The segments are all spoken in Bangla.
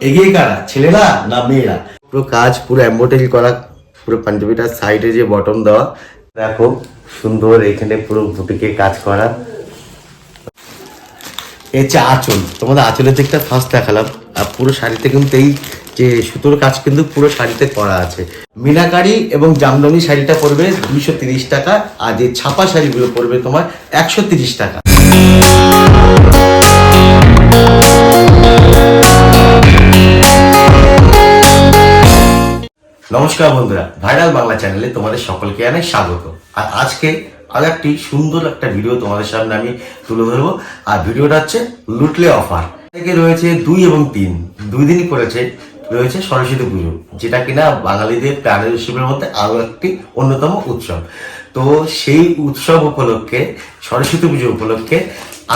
এগিয়ে কারা? ছেলেরা না মেয়েরা? পুরো কাজ পুরো এম্বোটারি করা, পুরো পাঞ্জাবিটার সাইডে যে বটম দেওয়া। দেখো, সুন্দর এখানে পুরো বুটিকে কাজ করা। এই হচ্ছে আঁচল। তোমাদের আঁচলের দিকটা ফার্স্ট দেখালাম। আর পুরো শাড়িতে কিন্তু এই যে সুতোর কাজ কিন্তু পুরো শাড়িতে করা আছে। মিনাকারি এবং জামদানি শাড়িটা পড়বে দুইশো তিরিশ টাকা। আর যে ছাপা শাড়িগুলো পড়বে তোমার একশো তিরিশ টাকা। নমস্কার বন্ধুরা, ভাইরাল বাংলা চ্যানেলে তোমাদের সকলকে অনেক স্বাগত। আর আজকে আর একটি সুন্দর একটা ভিডিও তোমাদের সামনে আমি তুলে ধরবো। আর ভিডিওটা হচ্ছে লুটলে অফার। থেকে রয়েছে দুই এবং তিন। দুই দিনই পড়েছে রয়েছে সরস্বতী পুজো, যেটা কিনা বাঙালিদের প্রাণের উৎসবের মধ্যে আরও একটি অন্যতম উৎসব। তো সেই উৎসব উপলক্ষে, সরস্বতী পুজো উপলক্ষে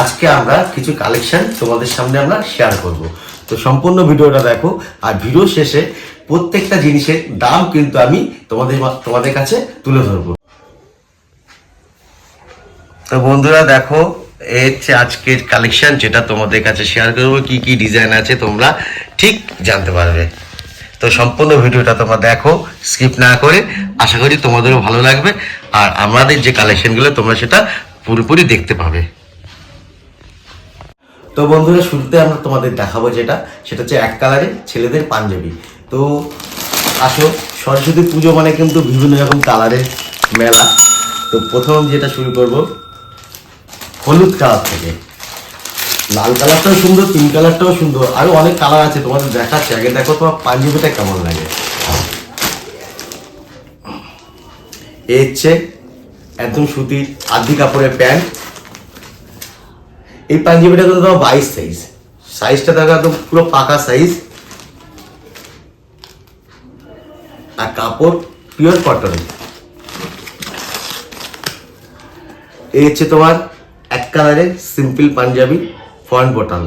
আজকে আমরা কিছু কালেকশন তোমাদের সামনে আমরা শেয়ার করব। তো সম্পূর্ণ ভিডিওটা দেখো, আর ভিডিও শেষে প্রত্যেকটা জিনিসের দাম কিন্তু আমি তোমাদের তোমাদের কাছে তুলে ধরবো। তো বন্ধুরা দেখো এই হচ্ছে আজকের কালেকশন যেটা তোমাদের কাছে শেয়ার করব, কি কি ডিজাইন আছে তোমরা ঠিক জানতে পারবে। তো সম্পূর্ণ ভিডিওটা তোমরা দেখো স্কিপ না করে আশা করি তোমাদেরও ভালো লাগবে আর আমাদের যে কালেকশনগুলো তোমরা সেটা পুরোপুরি দেখতে পাবে। তো বন্ধুরা, শুরুতে আমরা তোমাদের দেখাবো যেটা, সেটা হচ্ছে এক কালারে ছেলেদের পাঞ্জাবি। তো আসো, সরস্বতী পুজো মানে কিন্তু বিভিন্ন রকম কালারের মেলা। তো প্রথম যেটা শুরু করব, হলুদ কালার থেকে। লাল কালারটাও সুন্দর, পিঙ্ক কালারটাও সুন্দর। আরও অনেক কালার আছে, তোমাদের দেখাচ্ছে। আগে দেখো তোমার পাঞ্জাবিটা কেমন লাগে। এ হচ্ছে একদম সুতির আধি কাপড়ের প্যান্ট। এই পাঞ্জাবিটা কিন্তু তোমার বাইশ সাইজ সাইজটা দেখো একদম পুরো পাকা সাইজ আর কাপড় পিওর কটন এই হচ্ছে তোমার এক কালারের সিম্পল পাঞ্জাবি ফ্রন্ট বটন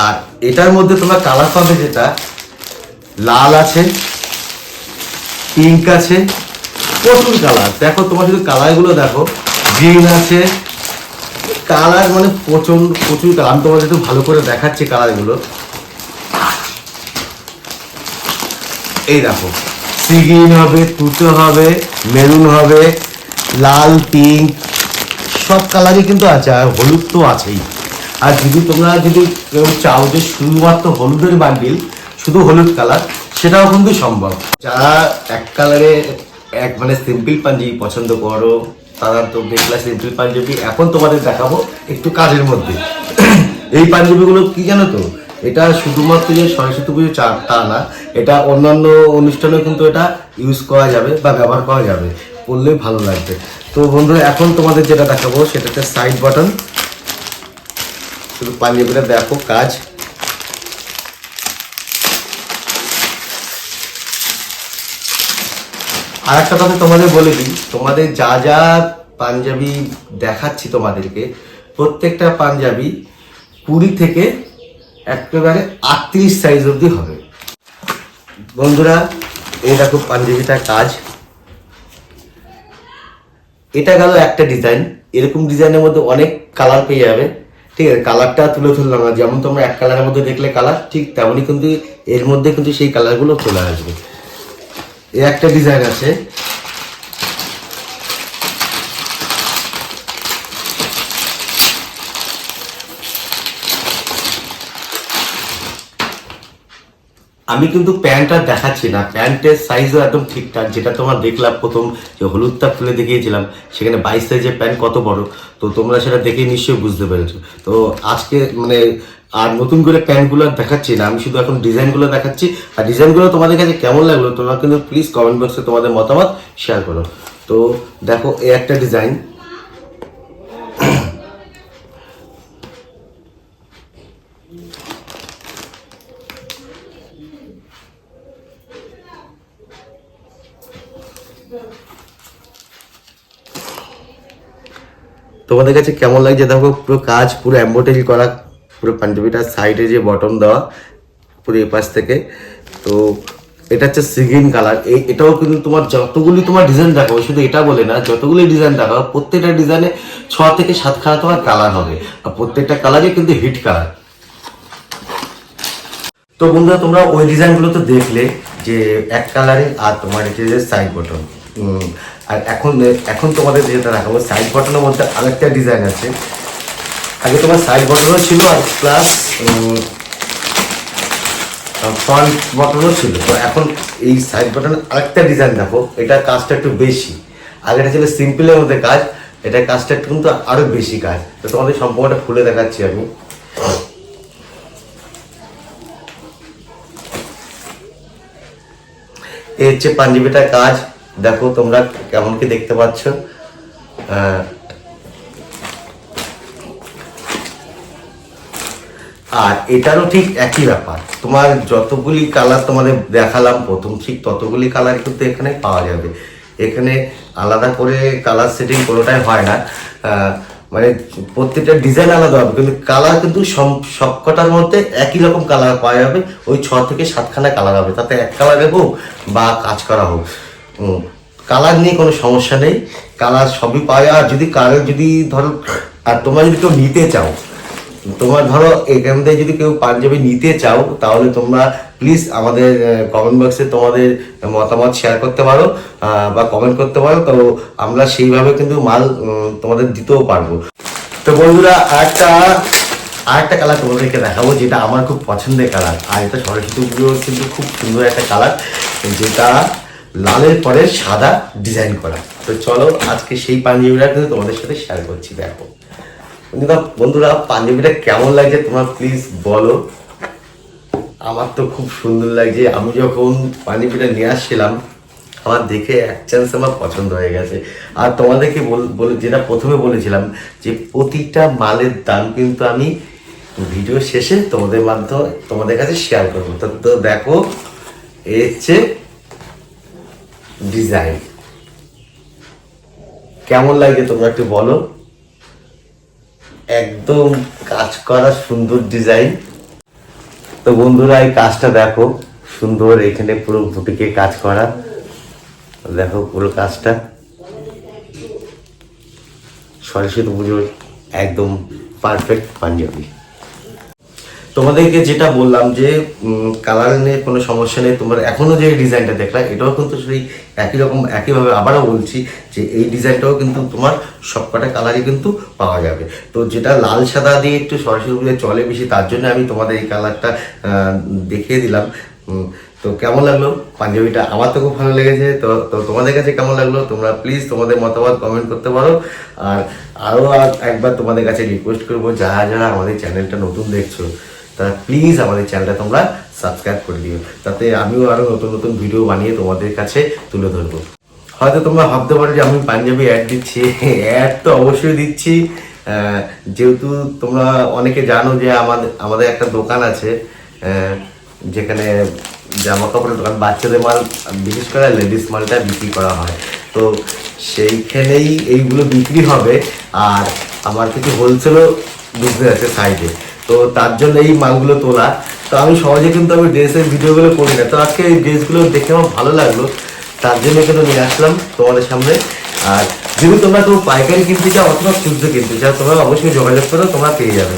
আর এটার মধ্যে তোমার কালার পাবে যেটা, লাল আছে পিঙ্ক আছে, প্রচুর কালার দেখো, তোমার শুধু কালারগুলো দেখো গ্রিন আছে কালার মানে প্রচুর প্রচুর কালার আমি তোমাদের একটু ভালো করে দেখাচ্ছি কালারগুলো এই দেখো। সি গ্রিন হবে, তুতে হবে, মেরুন হবে, লাল, পিঙ্ক, সব কালারই কিন্তু আছে, আর হলুদ তো আছেই। আর যদি তোমরা যদি কেউ চাও যে শুধুমাত্র হলুদের বান্ডিল, শুধু হলুদ কালার, সেটাও কিন্তু সম্ভব। যারা এক কালারে এক মানে সিম্পল পাঞ্জাবি পছন্দ করো, তারা তো দেখলা সিম্পল পাঞ্জাবি, এখন তোমাদের দেখাবো একটু কাজের মধ্যে। এই পাঞ্জাবিগুলো কি জানো তো? এটা শুধুমাত্র যে সরস্বতী পুজো চা- তা না, এটা অন্যান্য অনুষ্ঠানেও কিন্তু এটা ইউজ করা যাবে বা ব্যবহার করা যাবে, করলে ভালো লাগবে। তো বন্ধুরা, এখন তোমাদের যেটা দেখাবো, সেটা হচ্ছে সাইড বাটন শুধু পাঞ্জাবিটা দেখো, কাজ। আর একটা কথা তোমাদের বলে দিই, তোমাদের যা যা পাঞ্জাবি দেখাচ্ছি তোমাদেরকে, প্রত্যেকটা পাঞ্জাবি কুড়ি থেকে একেবারে আটত্রিশ সাইজ অবধি হবে। বন্ধুরা, এই দেখো পাঞ্জাবিটা কাজ। এটা গেল একটা ডিজাইন এরকম ডিজাইনের মধ্যে অনেক কালার পেয়ে যাবে। ঠিক আছে কালারটা তুলে ধরলাম না যেমন তোমরা এক কালারের মধ্যে দেখলে কালার ঠিক তেমনই কিন্তু এর মধ্যে কিন্তু সেই কালারগুলো চলে আসবে। এ একটা ডিজাইন আছে। আমি কিন্তু প্যান্টটা দেখাচ্ছি না। প্যান্টের সাইজও একদম ঠিকঠাক, যেটা তোমার দেখলাম প্রথম, যে হলুদটা খুলে দেখিয়েছিলাম, সেখানে বাইশ সাইজের প্যান্ট কত বড়, তো তোমরা সেটা দেখে নিশ্চয়ই বুঝতে পেরেছ। তো আজকে মানে আর নতুন করে প্যান্টগুলো দেখাচ্ছি না, আমি শুধু এখন ডিজাইনগুলো দেখাচ্ছি। আর ডিজাইনগুলো তোমাদের কাছে কেমন লাগল, তোমরা কিন্তু প্লিজ কমেন্ট বক্সে তোমাদের মতামত শেয়ার করো। তো দেখো, এই একটা ডিজাইন তোমাদের কাছে কেমন লাগছে? দেখো, পুরো কাজ, পুরো এম্বোটারি করা, পুরো পাঞ্জাবিটার সাইডে যে বটম দেওয়া, পুরো এপাশ থেকে। তো এটা হচ্ছে সিগিন কালার এই, এটাও কিন্তু তোমার যতগুলি তোমার ডিজাইন দেখাবো, শুধু এটা বলে না, যতগুলি ডিজাইন দেখাবো, প্রত্যেকটা ডিজাইনে ছ থেকে সাতখানা তোমার কালার হবে। আর প্রত্যেকটা কালারই কিন্তু হিট কালার তো বন্ধুরা, তোমরা ওই ডিজাইনগুলো তো দেখলে যে এক কালারে আর তোমার যে সাইড বটন আর এখন এখন তোমাদের যেটা দেখাবো সাইড বটনের মধ্যে আরেকটা ডিজাইন আছে। আগে তোমার সাইড বটনও ছিল আর প্লাস ফ্রন্ট বটনও ছিল। তো এখন এই সাইড বটন আরেকটা ডিজাইন দেখো, এটা কাজটা একটু বেশি। আগেটা ছিল সিম্পলের মধ্যে কাজ, এটা কাজটা একটু কিন্তু আরও বেশি কাজ। তো তোমাদের সম্পূর্ণটা খুলে দেখাচ্ছি আমি। এই হচ্ছে পাঞ্জাবিটার কাজ দেখো তোমরা কেমন কি দেখতে পাচ্ছ। আর এটারও ঠিক একই ব্যাপার। তোমার যতগুলি কালার তোমাদের দেখালাম, প্রথম ঠিক ততগুলি কালার কিন্তু এখানে পাওয়া যাবে। এখানে আলাদা করে কালার সেটিং কোনোটাই হয় না। মানে প্রত্যেকটা ডিজাইন আলাদা হবে, কিন্তু কালার কিন্তু সব- সবকটার মধ্যে একই রকম কালার পাওয়া যাবে। ওই ছ থেকে সাতখানা কালার হবে, তাতে এক কালার হোক বা কাজ করা হোক। কালার নিয়ে কোনো সমস্যা নেই। কালার সবই পাওয়া যায়। আর যদি কালার যদি ধরো, আর তোমরা যদি কেউ নিতে চাও, তোমার ধরো এখান থেকে যদি কেউ পাঞ্জাবি নিতে চাও, তাহলে তোমরা প্লিজ আমাদের কমেন্ট বক্সে তোমাদের মতামত শেয়ার করতে পারো বা কমেন্ট করতে পারো। তো আমরা সেইভাবে কিন্তু মাল তোমাদের দিতেও পারব। তো বন্ধুরা একটা আরেকটা কালার তোমাদেরকে দেখাবো, যেটা আমার খুব পছন্দের কালার আর এটা সরস্বতী পুজো কিন্তু খুব সুন্দর একটা কালার যেটা লালের পরে সাদা ডিজাইন করা। তো চলো আজকে সেই পাঞ্জাবিটা কিন্তু তোমাদের সাথে শেয়ার করছি, দেখো। বন্ধুরা পাঞ্জাবিটা কেমন লাগছে তোমরা প্লিজ বলো। আমার তো খুব সুন্দর লাগছে। আমি যখন পাঞ্জাবিটা নিয়ে আসছিলাম, আমার দেখে এক চান্স আমার পছন্দ হয়ে গেছে। আর তোমাদেরকে বল- যেটা প্রথমে বলেছিলাম যে প্রতিটা মালের দাম কিন্তু আমি ভিডিও শেষে তোমাদের মাধ্যমে, তোমাদের কাছে শেয়ার করব। তো দেখো এই হচ্ছে ডিজাইন। কেমন লাগে তোমরা একটু বলো? একদম কাজ করা সুন্দর ডিজাইন। তো বন্ধুরা, এই কাজটা দেখো, সুন্দর এখানে পুরো বুটিকে কাজ করা। দেখো পুরো কাজটা। সরস্বতী পুজোর একদম পারফেক্ট পাঞ্জাবি। তোমাদেরকে যেটা বললাম যে কালার নিয়ে কোনো সমস্যা নেই, তোমার এখনও যে ডিজাইনটা দেখলা এটাও কিন্তু সেই একই রকম, একইভাবে আবারও বলছি যে এই ডিজাইনটাও কিন্তু তোমার সবকটা কালারই কিন্তু পাওয়া যাবে। তো যেটা লাল সাদা দিয়ে একটু সরাসরি চলে বেশি, তার জন্য আমি তোমাদের এই কালারটা দেখিয়ে দিলাম। তো কেমন লাগল পাঞ্জাবিটা? আমার তো খুব ভালো লেগেছে। তো তো তোমাদের কাছে কেমন লাগল? তোমরা প্লিজ তোমাদের মতামত কমেন্ট করতে পারো। আর আরও একবার তোমাদের কাছে রিকোয়েস্ট করব, যারা যারা আমাদের চ্যানেলটা নতুন দেখছ তারা প্লিজ আমাদের চ্যানেলটা তোমরা সাবস্ক্রাইব করে দিও। তাতে আমিও আরও নতুন নতুন ভিডিও বানিয়ে তোমাদের কাছে তুলে ধরবো। হয়তো তোমরা ভাবতে পারো যে আমি পাঞ্জাবি অ্যাড দিচ্ছি। অ্যাড তো অবশ্যই দিচ্ছি। যেহেতু তোমরা অনেকে জানো যে আমাদের আমাদের একটা দোকান আছে যেখানে জামা কাপড়ের দোকান, বাচ্চাদের মাল, বিশেষ করে লেডিস মালটা বিক্রি করা হয়। তো সেইখানেই এইগুলো বিক্রি হবে। আর আমার কিছু হোলসেলও বিজনেস আছে সাইডে তো তার জন্য এই মালগুলো তোলা। তো আমি সহজে কিন্তু আমি ড্রেসের ভিডিওগুলো করি না। তো আজকে এই ড্রেসগুলো দেখে আমার ভালো লাগল। তার জন্য কিন্তু নিয়ে আসলাম তোমাদের সামনে। আর যদি তোমরা কেউ পাইকারি কিনতে চাও অথবা খুচরো কিনতে চাও, তোমরা অবশ্যই যোগাযোগ করো, তোমরা পেয়ে যাবে।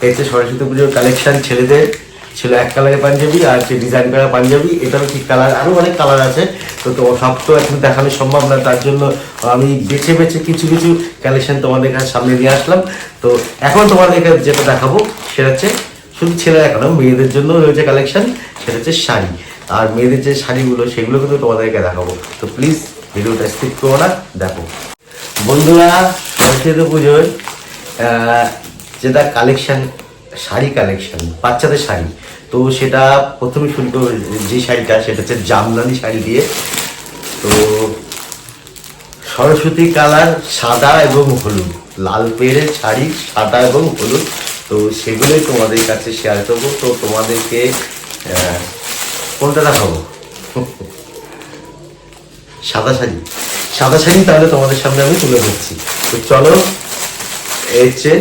এতে সরস্বতী পুজোর কালেকশন ছেলেদের। ছিল এক কালারের পাঞ্জাবি আর হচ্ছে ডিজাইন করা পাঞ্জাবি। এটারও ঠিক কালার আরও অনেক কালার আছে। তো তো সব তো এখন দেখানো সম্ভব না, তার জন্য আমি বেছে বেছে কিছু কিছু কালেকশন তোমাদের কাছে সামনে নিয়ে আসলাম। তো এখন তোমাদের কাছে যেটা দেখাবো, সেটা হচ্ছে শুধু ছেলেরা এখন মেয়েদের জন্য রয়েছে কালেকশন সেটা হচ্ছে শাড়ি। আর মেয়েদের যে শাড়িগুলো, সেগুলো কিন্তু তোমাদেরকে দেখাবো। তো প্লিজ ভিডিওটা স্কিপ করো না, দেখো। বন্ধুরা, সরস্বতী পুজোয় যেটা কালেকশন শাড়ি কালেকশন বাচ্চাদের শাড়ি। তো সেটা প্রথমে শুরু করব যে শাড়িটা, সেটা হচ্ছে জামদানি শাড়ি দিয়ে। তো সরস্বতী কালার সাদা এবং হলুদ, লাল পেড়ের শাড়ি সাদা এবং হলুদ। তো সেগুলোই তোমাদের কাছে শেয়ার করব। তো তোমাদেরকে কোনটা দেখাবো? সাদা শাড়ি। সাদা শাড়ি তাহলে তোমাদের সামনে আমি তুলে ধরছি। তো চলো, এই হচ্ছে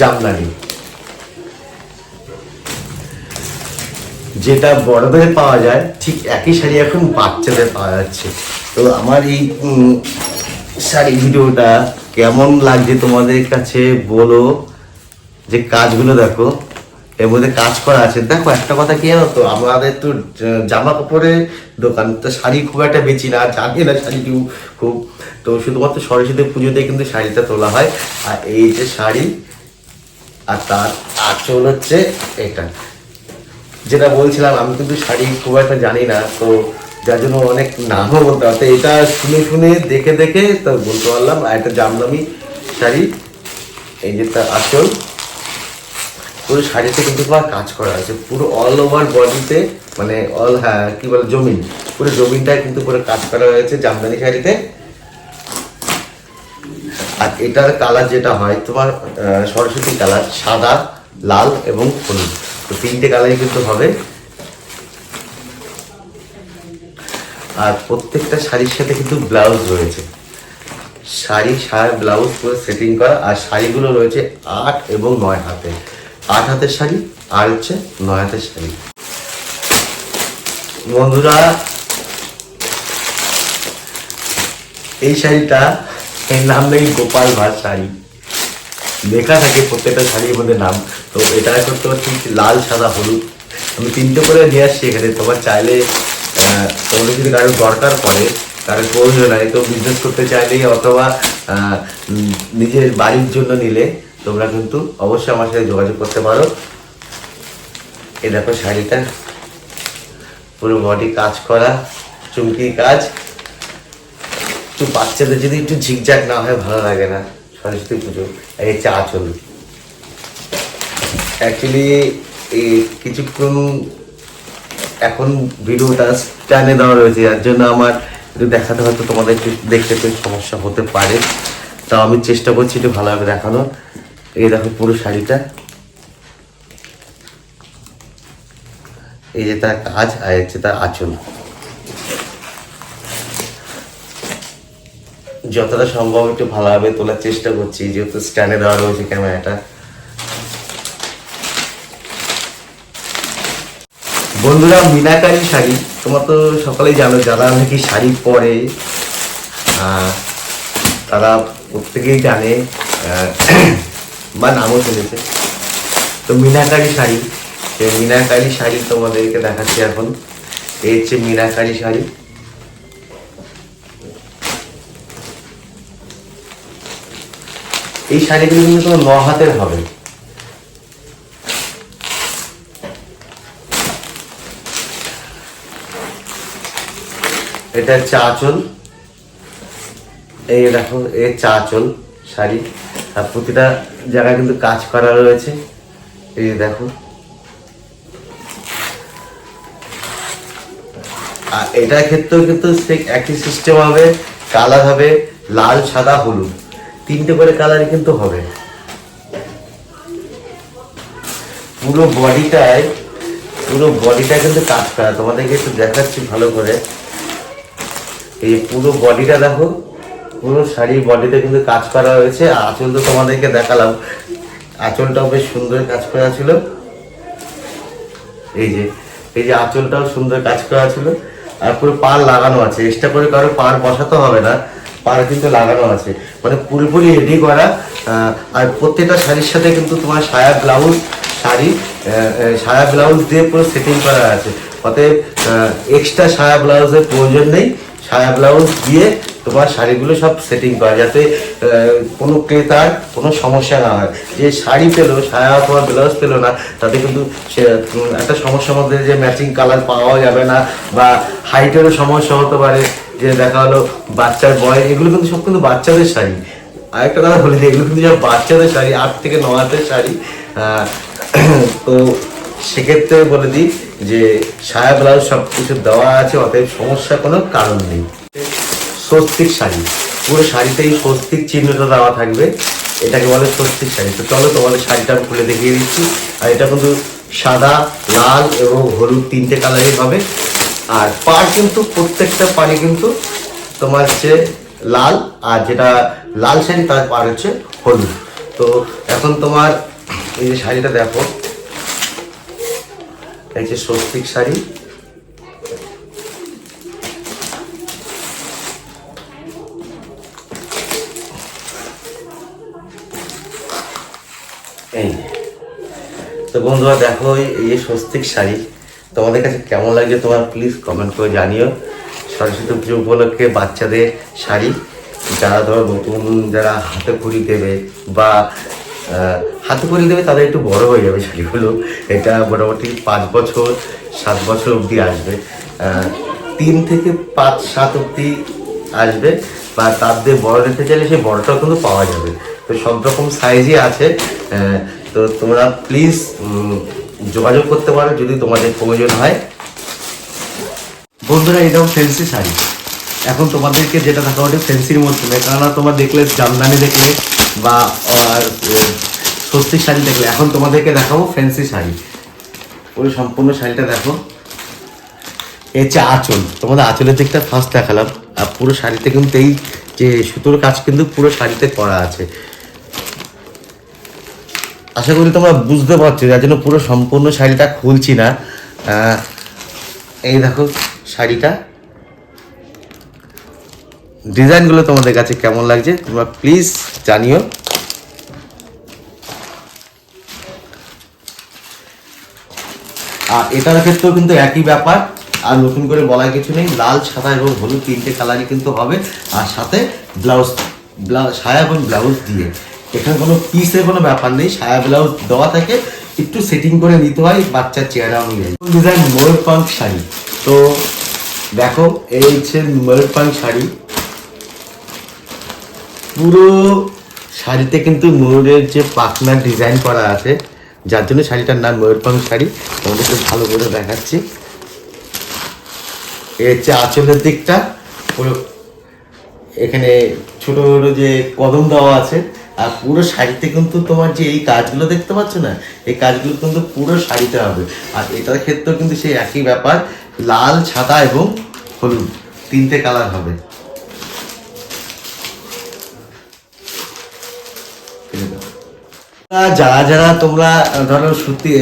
জামদানি। যেটা বড়দের পাওয়া যায়, ঠিক একই শাড়ি এখন বাচ্চাদের পাওয়া যাচ্ছে। তো আমার এই শাড়ি ভিডিওটা কেমন লাগছে তোমাদের কাছে বলো? যে কাজগুলো দেখো, এর মধ্যে কাজ করা আছে। দেখো, একটা কথা কি জানো তো, আমাদের তো জামা কাপড়ের দোকান তো শাড়ি খুব একটা বেচি না, জানি না শাড়ি কেউ খুব। তো শুধুমাত্র সরস্বতী পুজোতে কিন্তু শাড়িটা তোলা হয়। আর এই যে শাড়ি, আর তার আঁচল হচ্ছে এটা। যেটা বলছিলাম, আমি কিন্তু শাড়ি খুব একটা জানি না, তো যার জন্য অনেক নামও বলতে পারতো এটা শুনে শুনে, দেখে দেখে তো বলতে পারলাম, আর একটা জামদামি শাড়ি, এই যে তার আঁচল পুরো শাড়িতে কিন্তু তোমার কাজ করা আছে, পুরো অল ওভার বডিতে মানে অল হ্যাঁ কি বলে, জমিন। পুরো জমিনটায় কিন্তু পুরো কাজ করা হয়েছে জামদানি শাড়িতে। আর এটার কালার যেটা হয়, তোমার সরস্বতী কালার সাদা, লাল এবং হলুদ। তো তিনটে কালারই কিন্তু হবে। আর প্রত্যেকটা শাড়ির সাথে কিন্তু ব্লাউজ রয়েছে। শাড়ি শাড়ি, ব্লাউজ পুরো সেটিং করা। আর শাড়িগুলো রয়েছে আট এবং নয় হাতে। আট হাতের শাড়ি, আর হচ্ছে নয় হাতের শাড়ি। বন্ধুরা, এই শাড়িটা, এর নাম নেই গোপাল ভাট শাড়ি। লেখা থাকে প্রত্যেকটা শাড়ির মধ্যে নাম। তো এটা করতে ঠিক লাল, সাদা, হলুদ। আমি তিনটে করে নিয়ে আসছি এখানে। তোমার চাইলে তোমাদের যদি কারোর দরকার পড়ে কারোর প্রয়োজন হয়, তো বিজনেস করতে চাইলেই অথবা নিজের বাড়ির জন্য নিলে তোমরা কিন্তু অবশ্যই আমার সাথে যোগাযোগ করতে পারো। এ দেখো শাড়িটা। পুরো বডি কাজ করা, চুমকি কাজ। একটু বাচ্চাদের যদি একটু ঝিকঝাক না হয়, ভালো লাগে না। সরস্বতী পুজো এই আঁচল অ্যাকচুয়ালি কিছুক্ষণ এখন ভিডিওটা দেওয়া রয়েছে, যার জন্য আমার দেখাতে হয়তো তোমাদের দেখতে একটু সমস্যা হতে পারে। তাও আমি চেষ্টা করছি একটু ভালোভাবে দেখানোর। এই দেখো পুরো শাড়িটা। এই যে তার কাজ আর হচ্ছে তার আঁচল। যতটা সম্ভব একটু ভালোভাবে তোলার চেষ্টা করছি, যেহেতু স্ট্যান্ডে দেওয়া রয়েছে ক্যামেরাটা। বন্ধুরা, মিনাকারি শাড়ি, তোমার তো সকলেই জানো, যারা নাকি শাড়ি পরে তারা প্রত্যেকেই জানে বা নামও শুনেছে। তো মিনাকারি শাড়ি, সেই মিনাকারি শাড়ি তোমাদেরকে দেখাচ্ছি এখন। এই হচ্ছে মিনাকারি শাড়ি। এই শাড়িগুলো কিন্তু তোমার ন হাতের হবে। এটা হচ্ছে আঁচল এই দেখো এই হচ্ছে আঁচল শাড়ি। আর প্রতিটা জায়গায় কিন্তু কাজ করা রয়েছে। এই দেখো। আর এটার ক্ষেত্রেও কিন্তু একই সিস্টেম হবে। কালার হবে লাল, সাদা, হলুদ। তিনটে করে কালারই কিন্তু হবে। পুরো বডিটায় পুরো বডিটা কিন্তু কাজ করা তোমাদেরকে একটু দেখাচ্ছি ভালো করে। এই পুরো বডিটা দেখো, পুরো শাড়ির বডিতে কিন্তু কাজ করা হয়েছে। আঁচল তো তোমাদেরকে দেখালাম। আঁচলটাও বেশ সুন্দর কাজ করা ছিল। এই যে এই যে আঁচলটাও সুন্দর কাজ করা ছিল। আর পুরো পার লাগানো আছে। এক্সট্রা করে কারও পার বসাতে হবে না পার কিন্তু লাগানো আছে। মানে পুরোপুরি রেডি করা আর প্রত্যেকটা শাড়ির সাথে কিন্তু তোমার সায়া ব্লাউজ শাড়ি সায়া ব্লাউজ দিয়ে পুরো সেটিং করা আছে। অতএব এক্সট্রা সায়া ব্লাউজের প্রয়োজন নেই। সায়া ব্লাউজ দিয়ে তোমার শাড়িগুলো সব সেটিং করা, যাতে কোনো ক্রেতার কোনো সমস্যা না হয়। যে শাড়ি পেল, সায়া অথবা ব্লাউজ পেল না, তাতে কিন্তু সে একটা সমস্যার মধ্যে যে ম্যাচিং কালার পাওয়া যাবে না, বা হাইটেরও সমস্যা হতে পারে। যে দেখা হলো বাচ্চার বয় এগুলো কিন্তু সব কিন্তু বাচ্চাদের শাড়ি। আরেকটা কথা বলি যে, এগুলো কিন্তু সব বাচ্চাদের শাড়ি, আট থেকে ন হাতের শাড়ি। তো সেক্ষেত্রে বলে দিই যে, সায়া ব্লাউজ সব কিছু দেওয়া আছে, অতএব সমস্যা কোনো কারণ নেই। স্বস্তিক শাড়ি। পুরো শাড়িতেই স্বস্তিক চিহ্নটা দেওয়া থাকবে। এটাকে বলে স্বস্তিক শাড়ি। তো চলো তোমাদের শাড়িটা খুলে দেখিয়ে দিচ্ছি। আর এটা কিন্তু সাদা, লাল এবং হলুদ তিনটে কালারই হবে। আর পার কিন্তু প্রত্যেকটা পাড়ে কিন্তু তোমার হচ্ছে লাল, আর যেটা লাল শাড়ি তার পার হচ্ছে হলুদ। তো এখন তোমার এই যে শাড়িটা দেখো, এই যে স্বস্তিক শাড়ি। এই। তো বন্ধুরা দেখো এই- স্বস্তিক শাড়ি। তোমাদের কাছে কেমন লাগছে তোমার প্লিজ কমেন্ট করে জানিও। সরস্বতী পুজো উপলক্ষে বাচ্চাদের শাড়ি যারা ধরো নতুন যারা হাতে খড়ি দেবে বা হাতে খড়ি দেবে তাদের একটু বড় হয়ে যাবে শাড়িগুলো। এটা মোটামুটি পাঁচ বছর, সাত বছর অবধি আসবে। তিন থেকে পাঁচ, সাত অবধি আসবে বা তার দিয়ে বড় নিতে চাইলে সেই বড়টাও কিন্তু পাওয়া যাবে। তো সব রকম সাইজই আছে। তো তোমরা প্লিজ যোগাযোগ করতে পারো যদি তোমাদের প্রয়োজন হয়। বন্ধুরা, এটাও ফেন্সি শাড়ি। এখন তোমাদেরকে যেটা দেখা ওটা ফেন্সির মধ্যে, কেননা তোমার দেখলে জামদানি দেখলে বা স্বস্তিক শাড়ি দেখলে, এখন তোমাদেরকে দেখাবো ফ্যান্সি শাড়ি। পুরো সম্পূর্ণ শাড়িটা দেখো। এ হচ্ছে আঁচল। তোমাদের আঁচলের দিকটা ফার্স্ট দেখালাম। আর পুরো শাড়িতে কিন্তু এই যে সুতোর কাজ কিন্তু পুরো শাড়িতে করা আছে। আশা করি তোমরা বুঝতে পারছ, যার জন্য পুরো সম্পূর্ণ শাড়িটা খুলছি না। এই দেখো শাড়িটা। ডিজাইনগুলো তোমাদের কাছে কেমন লাগছে, তোমরা প্লিজ জানিও। আর এটার ক্ষেত্রেও কিন্তু একই ব্যাপার, আর নতুন করে বলার কিছু নেই, লাল, সাদা এবং হলুদ তিনটে কালারই কিন্তু হবে, আর সাথে ব্লাউজ ব্লাউজ সায়া এবং ব্লাউজ দিয়ে। এখানে কোনো পিসের কোনো ব্যাপার নেই, সায়া ব্লাউজ দেওয়া থাকে, একটু সেটিং করে নিতে হয়, বাচ্চার চেহারা অনুযায়ী। ডিজাইন ময়ূর পাঙ্ক শাড়ি। তো দেখো, এই হচ্ছে ময়ূর পাঙ্ক শাড়ি। পুরো শাড়িতে কিন্তু ময়ূরের যে পাখনার ডিজাইন করা আছে, যার জন্য শাড়িটার নাম ময়ূরপাং শাড়ি তোমাদেরকে ভালো করে দেখাচ্ছি। এ হচ্ছে আঁচলের দিকটা। পুরো এখানে ছোট ছোট যে কদম দেওয়া আছে আর পুরো শাড়িতে কিন্তু তোমার যে এই কাজগুলো দেখতে পাচ্ছ না এই কাজগুলো কিন্তু পুরো শাড়িতে হবে। আর এটার ক্ষেত্রেও কিন্তু সেই একই ব্যাপার লাল সাদা এবং হলুদ তিনটে কালার হবে। যারা যারা তোমরা ধরো সুতি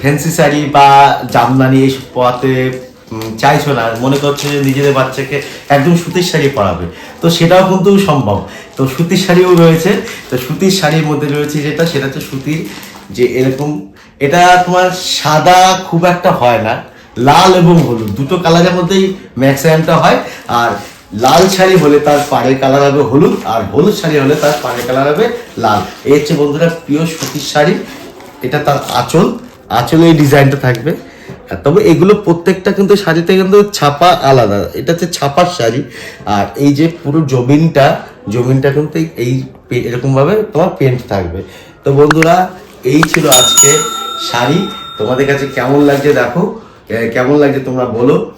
ফ্যান্সি শাড়ি বা জামদানি এইসব উম, চাইছো না, মনে করছ যে নিজেদের বাচ্চাকে একদম সুতির শাড়ি পরাবে। তো সেটাও কিন্তু সম্ভব। তো সুতির শাড়িও রয়েছে। তো সুতির শাড়ির মধ্যে রয়েছে যেটা, সেটা হচ্ছে সুতির যে এরকম, এটা তোমার সাদা খুব একটা হয় না, লাল এবং হলুদ, দুটো কালারের মধ্যেই ম্যাক্সিমামটা হয়। আর লাল শাড়ি হলে তার পাড়ের কালার হবে হলুদ, আর হলুদ শাড়ি হলে তার পাড়ের কালার হবে লাল। এই হচ্ছে বন্ধুরা প্রিয় সুতির শাড়ি, এটা তার আঁচল। আঁচলে এই ডিজাইনটা থাকবে। তবে এগুলো প্রত্যেকটা কিন্তু শাড়িতে কিন্তু ছাপা আলাদা। এটা হচ্ছে ছাপার শাড়ি। আর এই যে পুরো জমিনটা জমিনটা কিন্তু এই- এরকমভাবে তোমার পেন্ট থাকবে। তো বন্ধুরা, এই ছিল আজকে শাড়ি। তোমাদের কাছে কেমন লাগছে দেখো। কেমন লাগছে তোমরা বলো।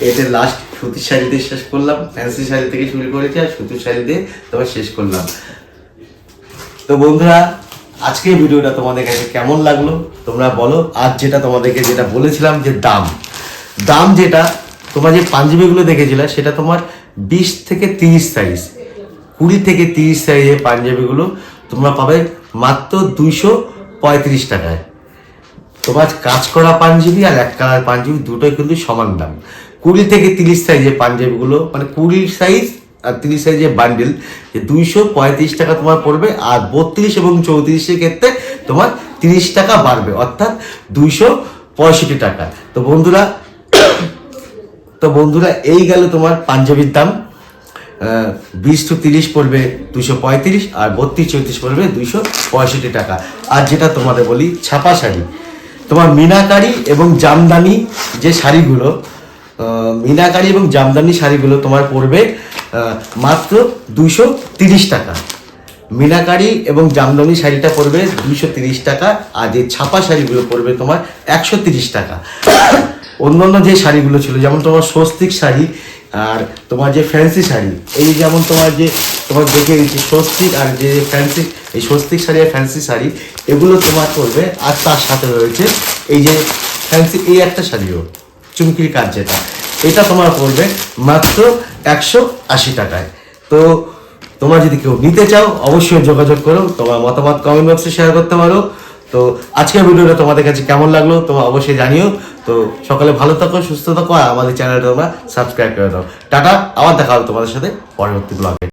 এতে লাস্ট সুতির শাড়ি দিয়ে শেষ করলাম। ফ্যান্সি শাড়ি থেকে শুরু করেছি আর সুতির শাড়ি দিয়ে তোমার শেষ করলাম। তো বন্ধুরা আজকের ভিডিওটা তোমাদের কাছে কেমন লাগল? তোমরা বলো। আজ যেটা তোমাদেরকে যেটা বলেছিলাম যে দাম। দাম যেটা, তোমরা যে পাঞ্জাবিগুলো দেখেছিলে, সেটা তোমার বিশ থেকে তিরিশ সাইজ কুড়ি থেকে তিরিশ সাইজের পাঞ্জাবিগুলো তোমরা পাবে মাত্র দুইশো পঁয়ত্রিশ টাকায়। তোমার কাজ করা পাঞ্জাবি আর এক কালার পাঞ্জাবি দুটোই কিন্তু সমান দাম। কুড়ি থেকে তিরিশ সাইজের পাঞ্জাবিগুলো মানে কুড়ি সাইজ আর তিরিশ সাইজের বান্ডেল দুইশো পঁয়ত্রিশ টাকা তোমার পড়বে আর বত্রিশ এবং চৌত্রিশের ক্ষেত্রে তোমার তিরিশ টাকা বাড়বে, অর্থাৎ দুইশো পঁয়ষট্টি টাকা। তো বন্ধুরা তো বন্ধুরা, এই গেল তোমার পাঞ্জাবির দাম। বিশ টু তিরিশ পড়বে দুশো পঁয়ত্রিশ আর বত্রিশ চৌত্রিশ পড়বে দুইশো পঁয়ষট্টি টাকা। আর যেটা তোমাদের বলি, ছাপা শাড়ি। তোমার মিনাকারি এবং জামদানি যে শাড়িগুলো মিনাকারি এবং জামদানি শাড়িগুলো তোমার পড়বে মাত্র দুইশো তিরিশ টাকা। মিনাকারি এবং জামদানি শাড়িটা পড়বে দুইশো তিরিশ টাকা, আর যে ছাপা শাড়িগুলো পড়বে তোমার একশো তিরিশ টাকা। অন্যান্য যে শাড়িগুলো ছিল, যেমন তোমার স্বস্তিক শাড়ি আর তোমার যে ফ্যান্সি শাড়ি, এই যেমন তোমার যে, তোমার দেখে গেছি স্বস্তিক আর যে ফ্যান্সি, এই স্বস্তিক শাড়ি আর ফ্যান্সি শাড়ি, এগুলো তোমার পড়বে, আর তার সাথে রয়েছে এই যে ফ্যান্সি, এই একটা শাড়িও। চুমকির কাজ যেটা। এটা তোমার পড়বে মাত্র একশো আশি টাকায়। তো তোমরা যদি কেউ নিতে চাও, অবশ্যই যোগাযোগ করো, তোমার মতামত কমেন্ট বক্সে শেয়ার করতে পারো। তো আজকের ভিডিওটা তোমাদের কাছে কেমন লাগল, তোমরা অবশ্যই জানিও। তো সকালে ভালো থাকো, সুস্থ থাকো, আর আমাদের চ্যানেলটা তোমরা সাবস্ক্রাইব করে দাও। টাটা, আবার দেখা হবে তোমাদের সাথে পরবর্তী ব্লগে